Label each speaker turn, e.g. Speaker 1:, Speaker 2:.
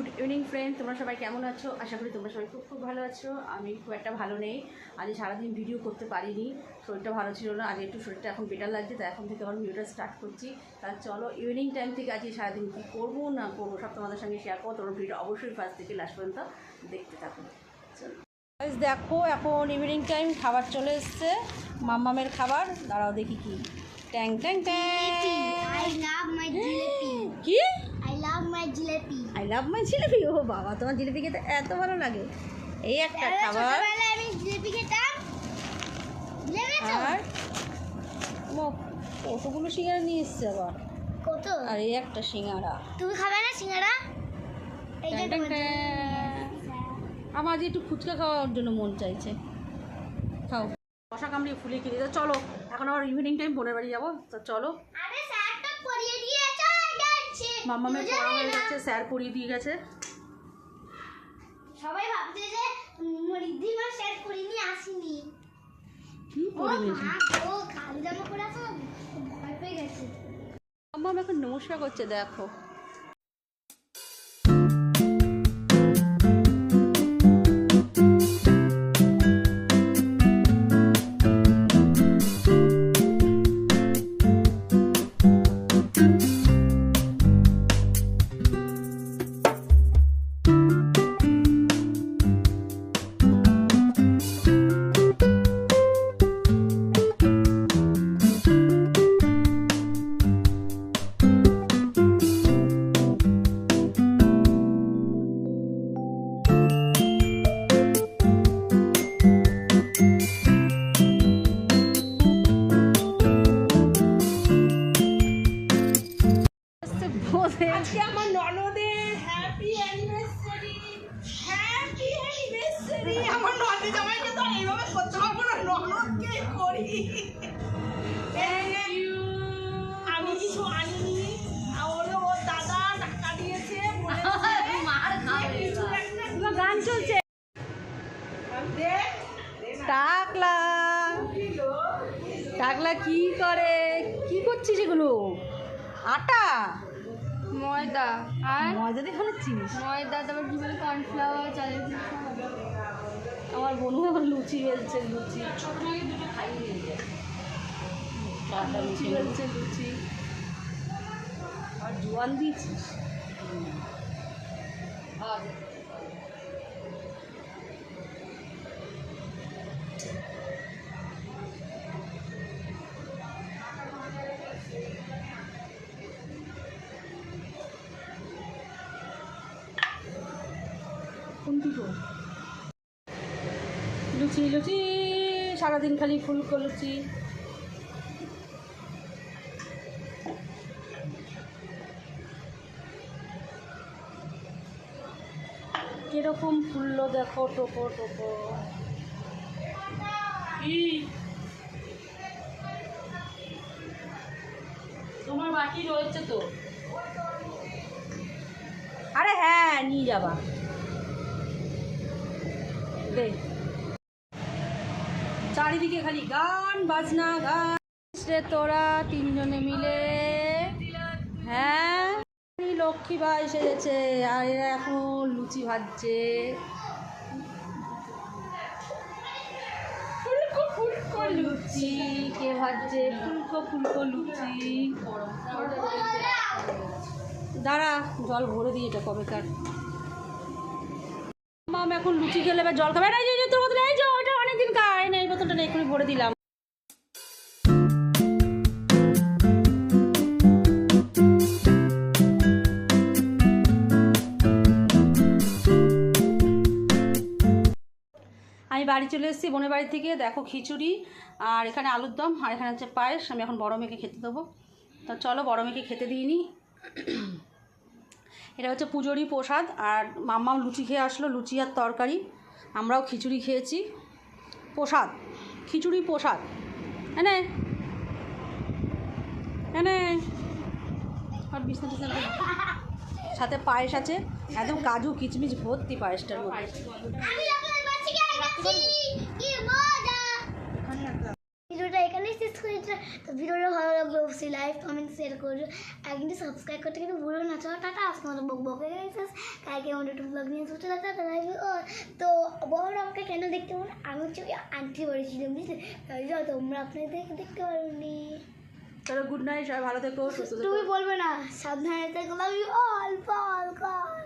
Speaker 1: Good evening friend তোমরা সবাই কেমন আছো? আশা করি তোমরা সবাই খুব খুব ভালো আছো। আমি খুব একটা ভালো নেই। আজ সারাদিন ভিডিও করতে পারিনি শরীরটা ভালো ছিল না আজ একটু শরীরটা এখন বেটার লাগছে তাই এখন থেকে আবার ভিডিওটা স্টার্ট করছি। তাহলে চলো ইভিনিং টাইম থেকে আজকে সারাদিন কী করব না করব সব তোমাদের সঙ্গে শেয়ার করো তোমরা ভিডিও অবশ্যই ফার্স্ট থেকে লাস্ট পর্যন্ত দেখতে থাকো। চলো। দেখো এখন ইভিনিং টাইম খাবার চলে এসছে। মাম্মামের খাবার দাঁড়াও দেখি কি। ট্যাং ট্যাং ট্যাং. কি?
Speaker 2: I love my jalebi.
Speaker 1: I love my jilipi ও বাবা তোমার জিলিপি খেতে এত ভালো লাগে। এই একটা খাবার।
Speaker 2: আমি জিলেপি খেতাম?
Speaker 1: আর? কতগুলো সিঙ্গারা নিয়ে এসছে আবার।
Speaker 2: কত?
Speaker 1: আর এই একটা সিঙ্গারা।
Speaker 2: তুমি খাবে না সিঙ্গারা।
Speaker 1: আমার আজ একটু ফুচকা খাওয়ার জন্য মন চাইছে। খাও। মশা কামড়িয়ে ফুলে কিনে দাও চলো এখন আবার ইভিনিং টাইম বোনের বাড়ি যাব। তো চলো
Speaker 2: আরে স্যার তো পড়িয়ে দিয়েছে যাচ্ছে
Speaker 1: মাম্মামের পড়া হয়ে গেছে স্যার পড়িয়ে দিয়ে গেছে।
Speaker 2: সবাই ভাবছে যে রিদ্ধিমা স্যার পড়িয়ে নিয়ে আসেনি।
Speaker 1: কি
Speaker 2: ও
Speaker 1: পড়ে নিয়েছে
Speaker 2: ও কালো জামা পরে আছে ভয় পেয়ে গেছে।
Speaker 1: মাম্মাম এখন নমস্কার করছে দেখো।
Speaker 3: আজকে আমার ননদের হ্যাপি অ্যানিভার্সারি হ্যাপি অ্যানিভার্সারি আমার ননদ জামাইকে তো এইভাবে করতে পারব না ননদকে করি। আমি কিছু আনিনি ওরে ওর দাদা টাকা দিয়েছে
Speaker 1: গান চলছে। টাকলা। টাকলা কি করে? কি করছিস এগুলো? আটা?
Speaker 4: ময়দা আর
Speaker 1: ময়দা দিয়ে চিনি
Speaker 4: ময়দা তারপর কি বলে কর্নফ্লাওয়ার চালের
Speaker 1: আমার বোনু আবার লুচি বেলছে লুচি। ছোট দুটো খাইয়ে লুচি বেলছে লুচি। আর জোয়ান দিয়েছিস? কোনটি লুচি লুচি সারাদিন খালি ফুলকো লুচি কীরকম ফুললো দেখো টোপো টোপো। কি তোমার বাকি রয়েছে তো? আরে হ্যাঁ নিয়ে যাবা। দে। চারিদিকে খালি গান, বাজনা, গান। তোরা তিনজনে মিলে। হ্যাঁ? লক্ষ্মী ভাই সেজেছে, আর এরা এখন লুচি ভাজছে। লুচি। কে ভাজছে? ফুলকো ফুলকো লুচি। দাঁড়া, জল ভরে দিই এটা কবে কার মাম এখন লুচি খেলে জল খাবে। তোর বোতলে এই যে ওটা অনেকদিন খায় না এই বোতলটা এক্ষুনি ভরে দিলাম। আমি বাড়ি চলে এসেছি বোনের বাড়ি থেকে, দেখো খিচুড়ি আর এখানে আলুর দম আর এখানে হচ্ছে পায়েস। আমি এখন বড় মেয়েকে খেতে দেবো। তো চলো বড় মেয়েকে খেতে দিইনি। এটা হচ্ছে পুজোরই প্রসাদ আর মাম্মাও লুচি খেয়ে আসলো, লুচি আর তরকারি। আমরাও খিচুড়ি খেয়েছি। প্রসাদ। খিচুড়ি প্রসাদ। এনে। এনে। আর সাথে পায়েস আছে। একদম কাজু কিচমিচ ভর্তি পায়েসটার মধ্যে
Speaker 2: আমি আপনার বাচ্চাকে আগাচ্ছি কি মজা ভিডিওটা এখানেই শেষ করেছি আছে তো ভিডিওটা ভালো লাগল অবশ্যই লাইক কমেন্ট শেয়ার করো। আর কিন্তু সাবস্ক্রাইব করতে কিন্তু ভুলো না। চলো টাটা আজকে মতো বক বকে গেছে। কালকে আমাদের একটু ব্লগ নিয়ে চলতে টাটা লাইভ তো বড় আমাকে কেন দেখতে পারো আমি হচ্ছে ওই আন্টি বাড়ি ছিলাম বুঝলে? তোমরা আপনাদের দেখে দেখতে পারোনি।
Speaker 1: চলো গুড নাইট সবাই ভালো থেকো সুস্থ
Speaker 2: তুমি বলবে না সাবধানে থেকো। লাভ ইউ অল পাল কল